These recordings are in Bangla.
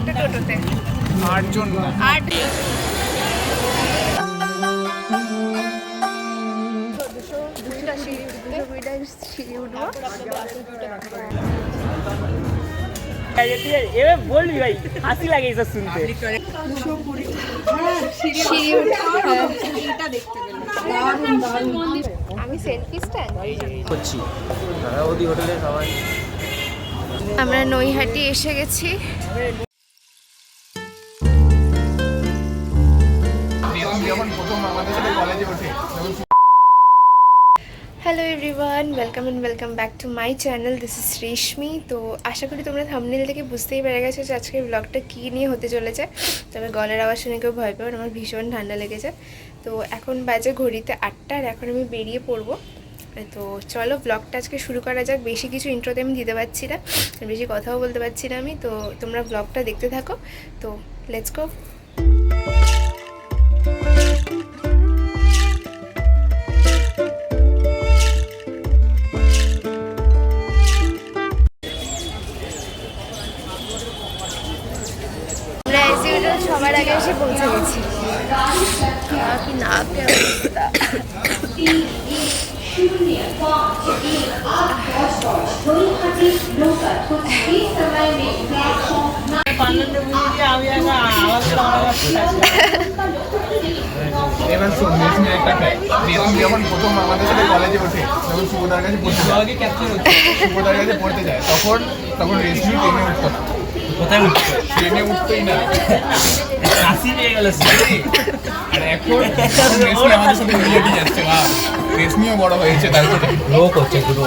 একটা টোটোতে। আটজন আট এবার বলবি ভাই হাসি লাগে এসব শুনতে আমি সেলফি স্ট্যান্ড করছি হোটেলে সবাই। আমরা নৈহাটি এসে গেছি। Hello everyone welcome and welcome back to my channel this is Reshmi তো আশা করি তোমরা থামনেল থেকে বুঝতেই পেরে গেছো যে আজকের ব্লগটা কী নিয়ে হতে চলেছে। তবে গলার আওয়াজ শুনে কেউ ভয় পাবেন আমার ভীষণ ঠান্ডা লেগেছে। তো এখন বাজে ঘড়িতে আটটা আর এখন আমি বেরিয়ে পড়ব। তো চলো ব্লগটা আজকে শুরু করা যাক। বেশি কিছু ইন্ট্রোতে আমি দিতে পারছি না, বেশি কথাও বলতে পারছি না আমি। তো তোমরা ব্লগটা দেখতে থাকো। তো লেটস গো সবার আগে এসে পৌঁছে গেছি। কি এবার একটা রেশমি যখন প্রথম আমাদের সাথে কলেজে ওঠে তখন সুবোধার কাছে পড়তে যায়। সুবোধার কাছে পড়তে যায়। তখন তখন রেশমি ট্রেনে উঠতো। না কোথায় উঠছে? ট্রেনে উঠতোই না। হাসি পেয়ে গেল আর এখন রেশমি আমাদের সাথে মিলিয়ে যাচ্ছে বা রেশমিও বড় হয়েছে তারপরে। গ্রো করছে গ্রো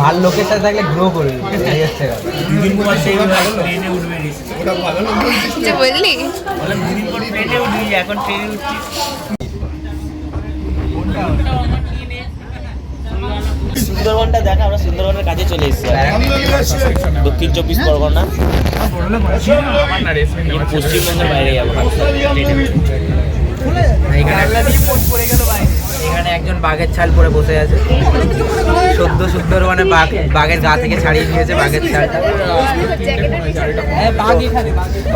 ভালো লোকের সাথে থাকলে গ্রো করবে। এই হচ্ছে কথা। দুদিন পর সেই ট্রেনে উঠবে ওটা ভালো লোক বললি? বলে দুদিন পর ট্রেনে উঠবি এখন ট্রেনে উঠছি সুন্দরবনটা দেখা আমরা সুন্দরবনের কাছে চলে এসেছি দক্ষিণ চব্বিশ পরগনা। পশ্চিমবঙ্গের বাইরে যাব এখানে একজন বাঘের ছাল পরে বসে আছে। সদ্য সুন্দরবনে বাঘ বাঘের গা থেকে ছাড়িয়ে নিয়েছে বাঘের ছালটা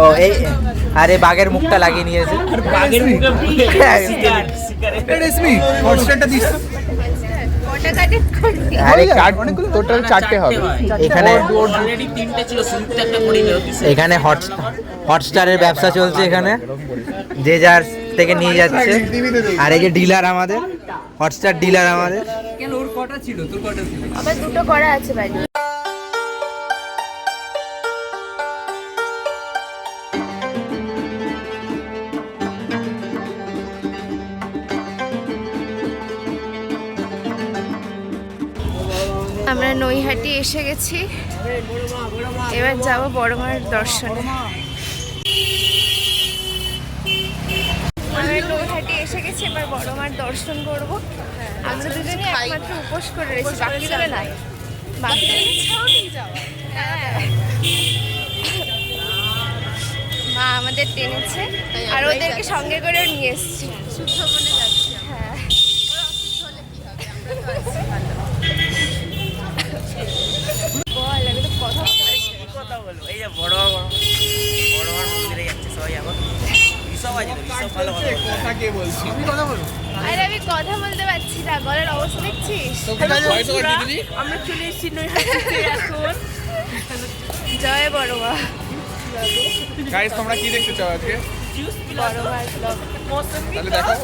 ও এই আরে বাঘের মুখটা লাগিয়ে নিয়েছে। বাঘের মুখে আরে টোটাল চারটে হবে। এখানে ছিল হট হটস্টারের ব্যবসা চলছে এখানে। যে যার থেকে নিয়ে যাচ্ছে। আর এই যে ডিলার আমাদের হটস্টার ডিলার আমাদের। আবার দুটো করা আছে নৈহাটি এসে গেছি। এবার যাব বড় মার দর্শনে। আমরা নৈহাটি এসে গেছি এবার বড় মার দর্শন করব। আমরা দুজনে একমাত্র উপোস করে রয়েছি নাই মা আমাদের টেনেছে আর ওদেরকে সঙ্গে করেও নিয়ে এসছি। হ্যাঁ। বলব এই যে বড় বড় বড় মন্দিরে যাচ্ছে সবাই এখন। ঋষভ আছে তো, ঋষভ ভালো কথা কে বলছি? আরে আমি কথা বলতে পারছি না গলার অবস্থা দেখছিস? আমরা চলে এসেছি এখন। জয় বড় গাইস তোমরা কি দেখতে চাও আজকে? বড় মার ব্লগ তাহলে দেখাও।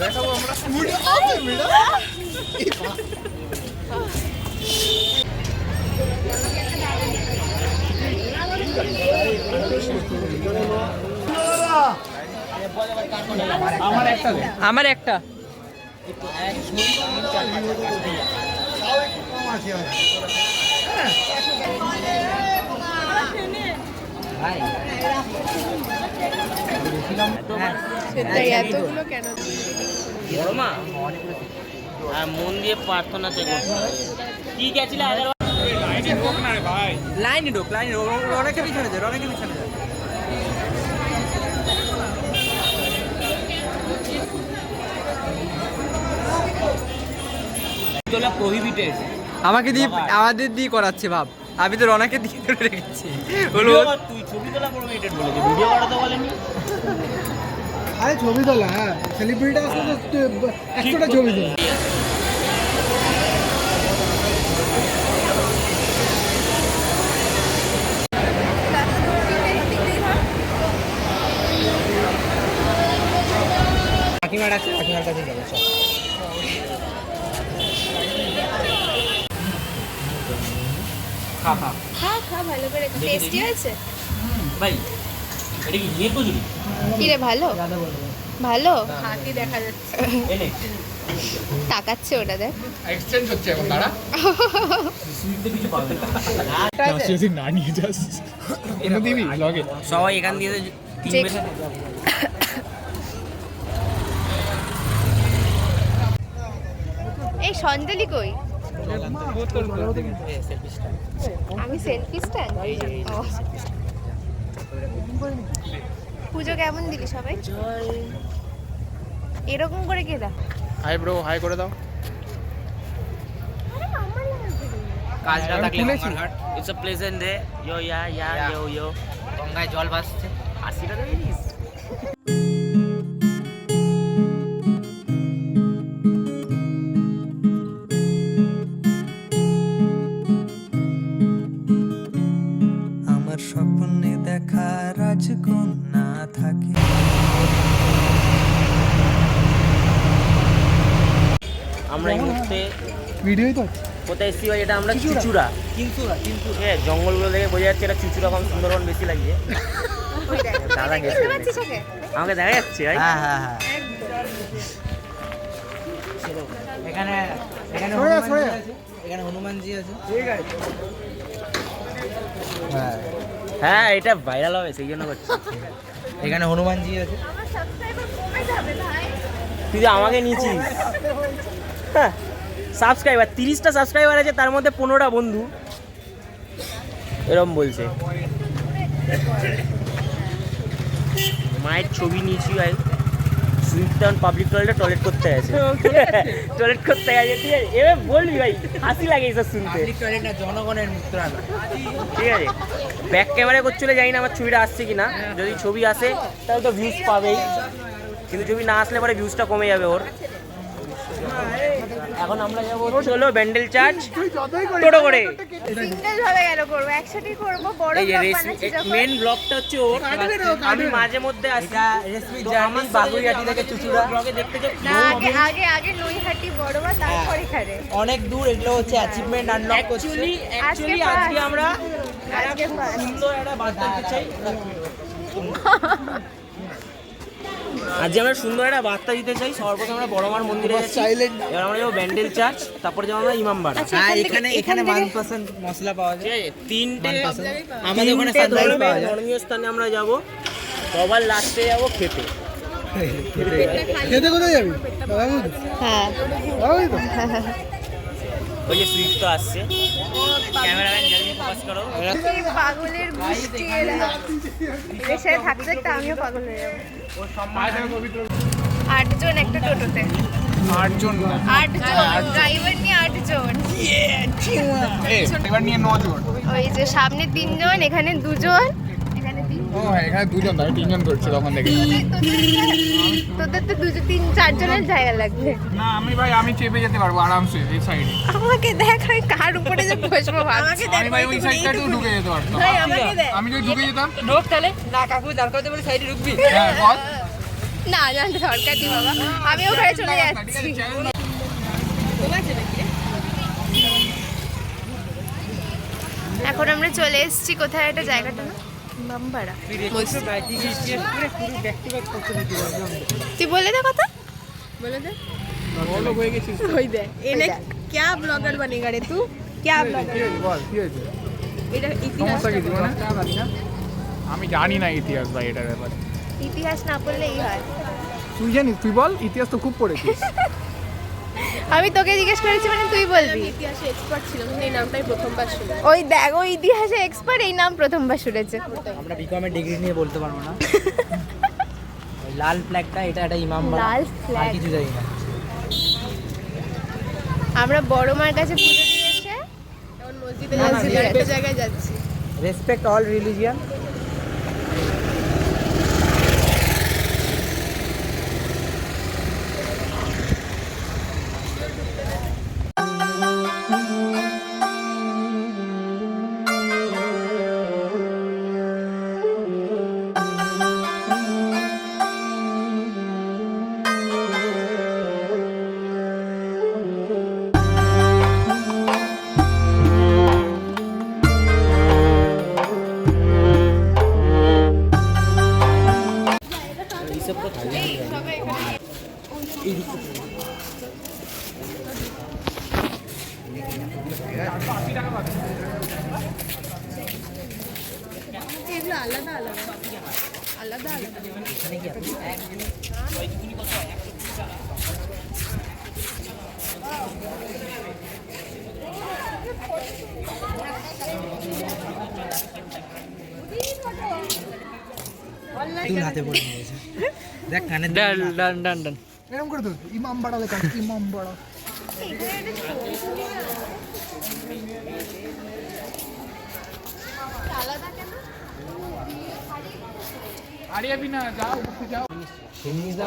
দেখাবো আমরা। আমার একটা এতগুলো কেন বড় মা আর মন দিয়ে প্রার্থনা। কি গেছিলে? লাইনে ঢোক লাইনে অনেকে পিছনে যায় অনেকে পিছনে যায় তোলা প্রহিবিটেড আমাকে দিয়ে আমাদের দিয়ে করাচ্ছে ভাব। আমি তো রনাকে দিয়ে ধরে রেখেছি। বলব তুই ছবি তোলা বলেছে ভিডিও করা তো বলেনি? আরে ছবি তোলা হ্যাঁ। সেলিব্রিটি আসলে তো ছবি তোলা। করে টেস্টি আছে ভাই এটা কি নিয়ে কচুরি? কি রে ভালো? ভালো? হাতি দেখা যাচ্ছে। এনে তাকাচ্ছে ওটা দেখ। এক্সচেঞ্জ হচ্ছে এখন দাঁড়া। কিছু পাবে না। যদি না নিয়ে যাস। এনে দিবি লগে। সবাই এখান দিয়ে তিন. বেশে এই সঞ্জলি কই আমি সেলফি স্ট্যান্ড পুজো কেমন দিলি সবাই? এরকম করে কে হাই ব্রো হাই করে দাও। কাজ না থাকলে it's a pleasant day yo yeah yeah. Yo yo গঙ্গায় জল ভাসছে। আশিটা স্বপ্নে দেখা রাজকন্যা থাকে। আমরা এই মুহূর্তে ভিডিওই তো কোথায় এসেছি ভাই? এটা আমরা চুচুড়া। কিন্তু কিন্তু হ্যাঁ জঙ্গলগুলো দেখে বোঝা যাচ্ছে এটা চুচুড়া কম সুন্দরবন বেশি লাগছে দাদা গেছে। দেখতে পাচ্ছিস ওকে? আমাকে দেখা যাচ্ছে ভাই। হ্যাঁ হ্যাঁ হ্যাঁ। এখানে এখানে সরে যা, হনুমানজি। আছে এখানে হনুমানজি আছে। হ্যাঁ। হ্যাঁ এটা ভাইরাল হবে সেই জন্য করছি। এখানে হনুমানজি আছে। তুই যে আমাকে নিয়েছিস। হ্যাঁ সাবস্ক্রাইবার তিরিশটা সাবস্ক্রাইবার আছে তার মধ্যে পনেরোটা বন্ধু। এরম বলছে। মায়ের ছবি নিয়েছি ভাই। সুইফটন পাবলিক টয়লেটে টয়লেট করতে আছে। টয়লেট করতে আছে ঠিক আছে। এবার বলবি ভাই হাসি লাগে এইসব শুনতে। পাবলিক টয়লেট না জনগণের মুদ্রালয় ঠিক আছে। ব্যাক ক্যামেরা করছিল জানি না আমার ছবিটা আসছে কিনা। যদি ছবি আসে তাহলে তো ভিউজ পাবেই। কিন্তু ছবি না আসলে পরে ভিউজটা কমে যাবে ওর। এখন আমরা যাব চলো ব্যান্ডেল চার্জ টোটো করে। সিঙ্গেল ভাবে গেল করব? একসাথেই করব বড় এই। মেন ব্লগটা হচ্ছে ওর। আমি মাঝে মধ্যে আসি। থেকে চুচুড়া। ব্লগে দেখতে আগে আগে আগে তারপর এখানে। অনেক দূর এগুলো হচ্ছে অ্যাচিভমেন্ট আনলক করছে। অ্যাকচুয়ালি অ্যাকচুয়ালি আজকে আমরা আজকে সুন্দর একটা বার্তা দিতে চাই। আজকে আমরা সুন্দর একটা বার্তা দিতে চাই। সর্বপ্রথম আমরা বড়মার মন্দিরে যাচ্ছি। এবার আমরা যাব ব্যান্ডেল চার্চ তারপরে যাব আমরা ইমামবাড়া হ্যাঁ এখানে এখানে ওয়ান পার্সেন্ট মশলা পাওয়া যায়। তিনটে আমাদের ওখানে ধর্মীয় স্থানে আমরা যাব। সবার লাস্টে যাব খেতে। খেতে কোথায় যাবি? হ্যাঁ। ওই যে সুইফট তো আসছে। ক্যামেরাম্যান জলদি ফোকাস করো। এই পাগলের গোষ্ঠী এরা এর সাথে থাকতে থাকতে আমিও পাগল হয়ে যাব। আটজন একটা টোটোতে। আটজন আটজন ড্রাইভার নিয়ে আটজন। এবার নিয়ে নজন। ওই যে সামনে তিনজন এখানে দুজন। এখানে দুজন আমি তিনজন করছি তখন তোদের- তো দুজন তিন চারজনের জায়গা লাগবে। না আমি ভাই আমি চেপে যেতে পারব আরামসে এই সাইডে আমাকে দেখ আমি কার উপরে যে বসবো ভাবছি। আমি ভাই ওই সাইডটাতেও ঢুকে যেতে পারতাম। আমি যদি ঢুকে যেতাম? ঢোক তাহলে। না কাকু যার কথা বলে সাইডে ঢুকবি। হ্যাঁ বল। না জান সরকার দি বাবা। আমি ওখানে চলে যাচ্ছি। এখন আমরা চলে এসেছি কোথায় একটা জায়গাটা না? বাম্বাড়া তুই বলে দে কথা बोलो दे বলো হয়ে গেছিস ওই দে এনে क्या ब्लॉगर बनेगा रे तू क्या ब्लॉगर বল কি হয়েছে এটা ইতিহাস সমস্যা কি জীবনে আমি জানি না ইতিহাস ভাই এটার ব্যাপারে ইতিহাস না পড়লে এই হয় তুই জানিস তুই বল ইতিহাস তো খুব পড়েছিস আমি তোকে জিজ্ঞেস করেছি মানে তুই বলবি। ইতিহাসে এক্সপার্ট ছিলাম এই নামটাই প্রথমবার ওই দেখ ওই ইতিহাসে এক্সপার্ট এই নাম প্রথমবার শুনেছে। আমরা বিকমের ডিগ্রি নিয়ে বলতে পারব না। লাল ফ্ল্যাগটা এটা একটা ইমাম বাড়া। লাল flag। কিছু জানি না। আমরা বড় মার কাছে পুজো দিয়ে এসে এখন মসজিদে একটা জায়গায় যাচ্ছি। রেসপেক্ট অল রিলিজিয়ান দুল হাতে পড়ে নিয়েছে দেখ কানে ডান ডান ডান ডান। এরকম করে তো ইমাম বাড়া লেখা ইমাম বাড়া।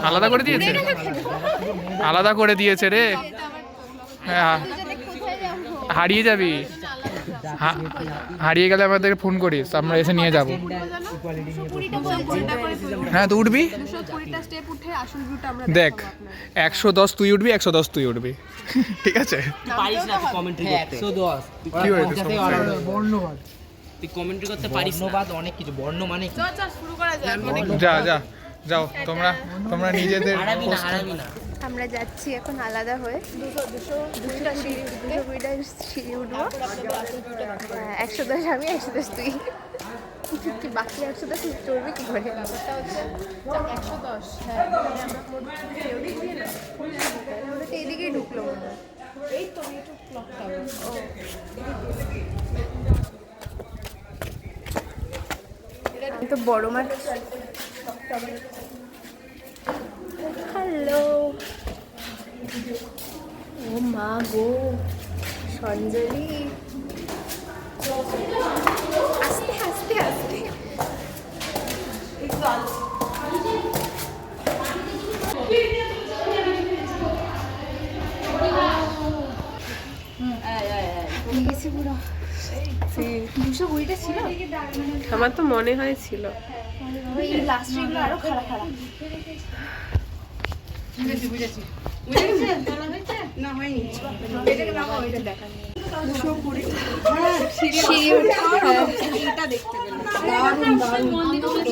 আলাদা করে দিয়েছে? আলাদা করে দিয়েছে রে। হ্যাঁ। হারিয়ে যাবি। হারিয়ে গেলে আমাদের ফোন করিস আমরা এসে নিয়ে যাব। হ্যাঁ তো উঠবি? দেখ একশো দশ তুই উঠবি একশো দশ তুই উঠবি। ঠিক আছে? পারিস না তুই কমেন্ট্রি হ্যাঁ করতে। তুই পারিস অনেক কিছু বর্ণ মানে কি? শুরু যা যা যাও তোমরা তোমরা নিজেদের আমরা যাচ্ছি এখন আলাদা হয়ে। দুশো দুশো দুশোটা সিঁড়ি দুশো কুড়িটা সিঁড়ি উঠবো। হ্যাঁ, একশো দশ আমি একশো দশ তুই। কি বাকি একশো দশ চড়বে কি করে? একশো দশ এদিকেই ঢুকলো হয়। এই তো আমি একটু তো বড় মাছ। হ্যালো। ও মা গো সঞ্জলি। আস্তে আস্তে আস্তে। গেছি পুরো দুশো কুড়িটা ছিল আমার তো খারাপ খারাপ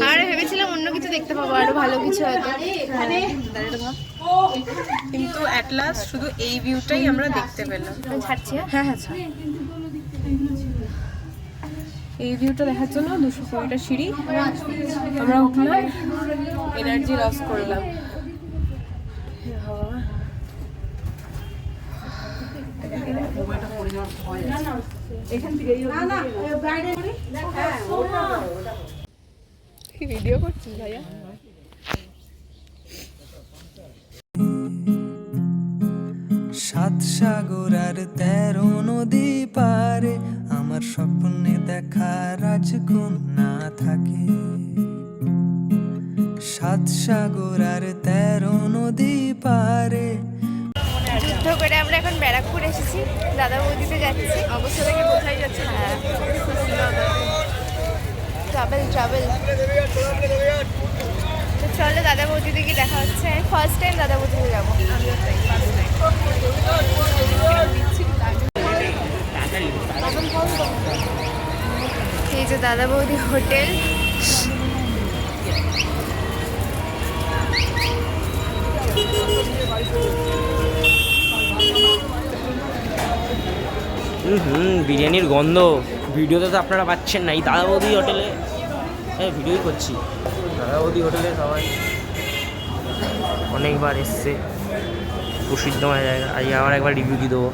আর ভেবেছিলাম অন্য কিছু দেখতে পাবো আরও ভালো কিছু হয়তো। কিন্তু অ্যাট লাস্ট শুধু এই ভিউটাই আমরা দেখতে পেলাম। ছাড়ছি হ্যাঁ? হ্যাঁ হ্যাঁ এই ভিউটা দেখার জন্য দুশো কুড়িটা সিঁড়ি। আমরা উঠলাম এনার্জি লস করলাম। ভিডিও করছিস ভাইয়া? সাত সাগর আর তেরো নদী পারে আমার স্বপ্নে দেখা রাজকন্যা থাকে। সাত সাগর আর তেরো নদী পারে যুদ্ধ করে আমরা এখন ব্যারাকপুর এসেছি। দাদা বৌদিতে যাচ্ছি। অবস্থা থেকে বোঝাই যাচ্ছে হ্যাঁ। Travel travel. তো চলো দাদা বৌদিতে গিয়ে দেখা হচ্ছে। আমি ফার্স্ট টাইম দাদা বৌদিতে যাব। এই যে দাদা বৌদি হোটেল। হুম হুম, বিরিয়ানির গন্ধ। ভিডিওতে তো আপনারা পাচ্ছেন না, এই দাদা বৌদি হোটেলে। হ্যাঁ ভিডিওই করছি। দাদা বৌদি হোটেলে সবাই অনেকবার এসছে। প্রসিদ্ধময় জায়গা। আজকে আবার একবার রিভিউ দিয়ে দেবো।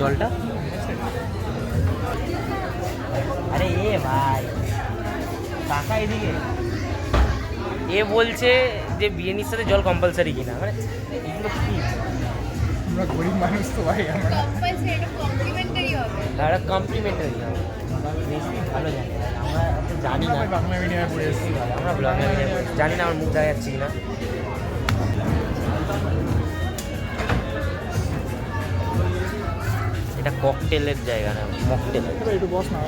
জলটা। আরে এ ভাই কাকা এদিকে। এ বলছে যে বিরিয়ানির সাথে জল কম্পালসারি কিনা। মানে এগুলো কি? আমরা গরিব মানুষ তো ভাই আমরা কমপ্লিমেন্টারি হবে। তারা কমপ্লিমেন্টারি হবে। বেশি ভালো জানি। আমরা জানি না। বাংলা মিডিয়ামে পড়ে এসেছি। আমরা জানি না আমার মুখ দেখা যাচ্ছে কিনা। ককটেলের জায়গা না মকটেল। একটু বস না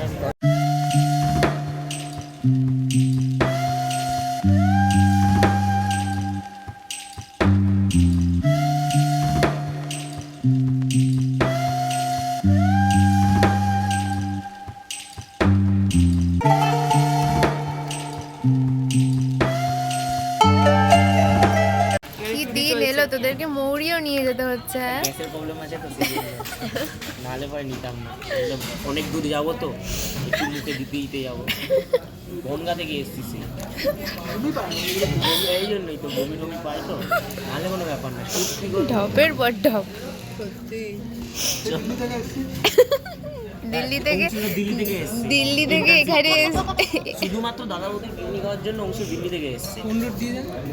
অনেক দূর যাব তো একটু মুখে দিতে দিতে যাব। বনগা থেকে এসছি সে। এই জন্যই তো বমি টমি পায় তো তাহলে কোনো ব্যাপার না ঢপের পর ঢপ। দিল্লি থেকে দিল্লি থেকে এসছি। দিল্লি থেকে এখানে এস- শুধুমাত্র দাদা বৌদির পিকনিক হওয়ার জন্য অংশ দিল্লি থেকে এসছে।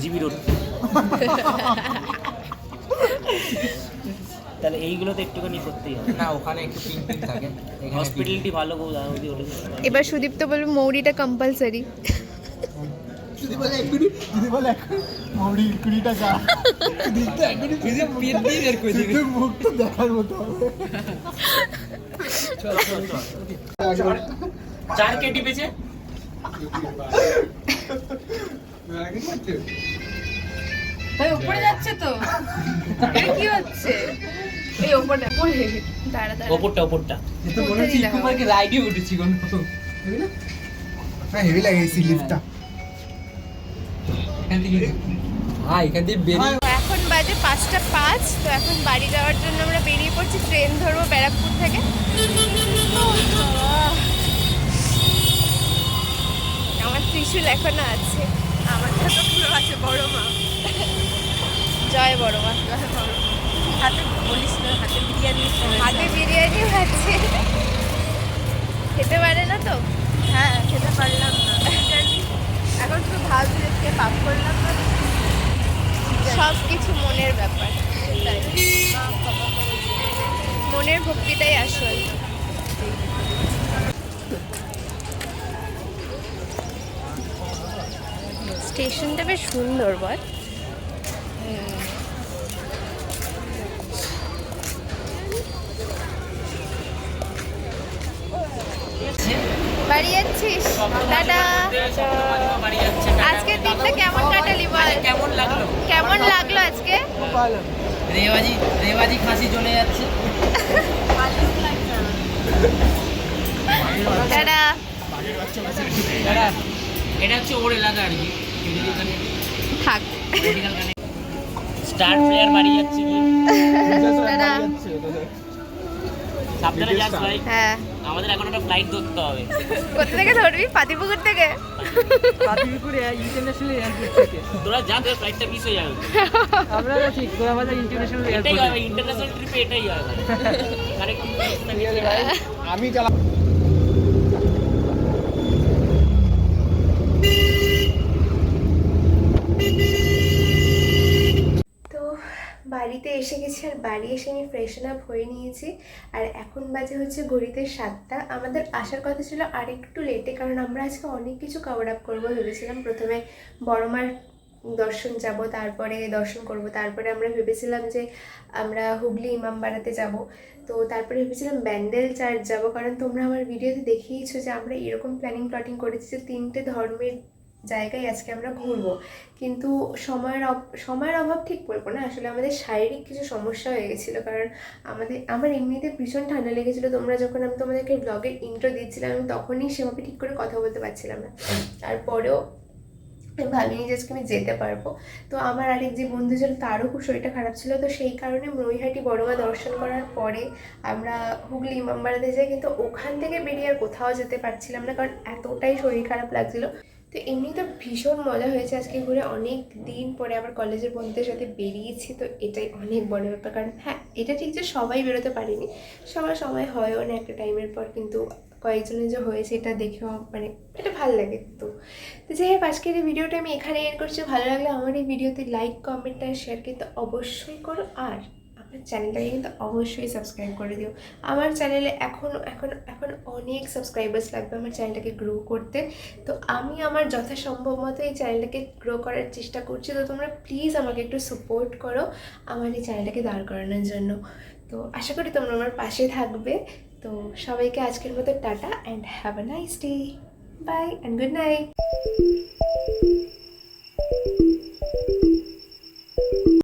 GB road. তাহলে এইগুলো তো একটুখানি করতেই হবে। না ওখানে একটু পিঙ্ক পিঙ্ক থাকে। এখানে হসপিটালিটি ভালো গো দাদা বৌদি ওটা এবার সুদীপ তো বলবে মৌরিটা কম্পালসারি যদি বলে এক মিনিট যদি বলে মৌরি কুড়ি টাকা দিতে এক মিনিট পেট দিয়ে বের করে দিবি। শুধু মুখ তো দেখার মতো হবে। চার কে টিপেছে ভাই উপরে যাচ্ছে তো। কি হচ্ছে? এই ওপরে ওপরে দাঁড়া দাঁড়া। ওপরটা ওপরটা। তো মনে হচ্ছে ইকো রাইডে উঠেছি কোনো। হ্যাঁ হেভি লাগে এই লিফটটা এখান এখান থেকে বেরিয়ে এখন বাজে পাঁচটা পাঁচ তো এখন বাড়ি যাওয়ার জন্য আমরা বেরিয়ে পড়ছি ট্রেন ধরবো ব্যারাকপুর থেকে। আমার ত্রিশুল এখনও আছে। আমার তো পুরো আছে বড় মা। জয় বড় মা হাতে বলিস না হাতে বিরিয়ানি হাতে বিরিয়ানি আছে খেতে পারে না তো হ্যাঁ খেতে পারলাম না জানি এখন শুধু ভাত দিয়ে পাপ করলাম না সব কিছু মনের ব্যাপার মনের ভক্তিটাই আসল। স্টেশনটা বেশ সুন্দর বল। বাড়ি যাচ্ছিস? টাটা। আজকে? রেবাজি রেবাজি খাসি চলে যাচ্ছে। দাদা এটা হচ্ছে ওর এলাকা আর কি। থাক। স্টার প্লেয়ার বাড়ি যাচ্ছে। সাবধানে যাস ভাই। হ্যাঁ। আমাদের এখন একটা ফ্লাইট ধরতে হবে। কোথা থেকে ধরবি? পাতিপুকুর থেকে? পাতিপুকুরে ইন্টারন্যাশনাল এয়ারপোর্ট থেকে। তোরা যা তোর ফ্লাইটটা মিস হয়ে যাবে। আমরা আছি গোলাবাজার ইন্টারন্যাশনাল এটাই হবে ইন্টারন্যাশনাল ট্রিপে এটাই হবে। কারেক্ট আমি চালা তো বাড়িতে এসে গেছি, আর বাড়ি এসে আমি ফ্রেশন আপ হয়ে নিয়েছি। আর এখন বাজে হচ্ছে ঘড়িতে সাতটা। আমাদের আসার কথা ছিল আর একটু লেটে কারণ আমরা আজকে অনেক কিছু কভার আপ করব ভেবেছিলাম। প্রথমে বড়মার দর্শন যাব, তারপরে দর্শন করব, তারপরে আমরা ভেবেছিলাম যে আমরা হুগলি ইমামবাড়াতে যাব। তো তারপরে ভেবেছিলাম ব্যান্ডেল চার্চ যাব, কারণ তোমরা আমার ভিডিওতে দেখিয়েছো যে আমরা এরকম প্ল্যানিং প্লটিং করেছি যে তিনটে ধর্মের জায়গায় আজকে আমরা ঘুরবো। কিন্তু সময়ের সময়ের অভাব ঠিক বলব না। আসলে আমাদের শারীরিক কিছু সমস্যা হয়ে গেছিল। কারণ আমাদের, আমার এমনিতে ভীষণ ঠান্ডা লেগেছিলো। তোমরা যখন আমি তোমাদেরকে ব্লগের ইন্ট্রো দিচ্ছিলাম, আমি তখনই সেভাবে ঠিক করে কথা বলতে পারছিলাম না। তারপরেও ভাবিনি যে আজকে আমি যেতে পারব। তো আমার আরেক যে বন্ধু ছিল, তারও খুব শরীরটা খারাপ ছিল। তো সেই কারণে মহিহাটি বড়মা দর্শন করার পরে আমরা হুগলি ইমামবাড়াতে যাই। কিন্তু ওখান থেকে বেরিয়ে আর কোথাও যেতে পারছিলাম না। কারণ এতটাই শরীর খারাপ লাগছিল। তো এমনি তো ভীষণ মজা হয়েছে আজকে ঘুরে। অনেক দিন পরে আবার কলেজের বন্ধুদের সাথে বেরিয়েছি, তো এটাই অনেক বড় ব্যাপার। কারণ হ্যাঁ এটা ঠিক যে সবাই বেরোতে পারেনি। সবার সময় হয়ও না একটা টাইমের পর, কিন্তু কয়েকজনের যে হয়েছে এটা দেখেও মানে এটা ভালো লাগে। তো তো যাই হোক, আজকের এই ভিডিওটা আমি এখানে এড করছি। ভালো লাগলে আমার এই ভিডিওতে লাইক কমেন্ট আর শেয়ার কিন্তু অবশ্যই করো। আর চ্যানেলটাকে কিন্তু অবশ্যই সাবস্ক্রাইব করে দিও। আমার চ্যানেলে এখন এখন এখন অনেক সাবস্ক্রাইবার্স লাগবে আমার চ্যানেলটাকে গ্রো করতে। তো আমি আমার যথাসম্ভব মতো এই চ্যানেলটাকে গ্রো করার চেষ্টা করছি। তো তোমরা প্লিজ আমাকে একটু সাপোর্ট করো আমার এই চ্যানেলটাকে দাঁড় করানোর জন্য। তো আশা করি তোমরা আমার পাশে থাকবে। তো সবাইকে আজকের মতো tata and have a nice day bye and good night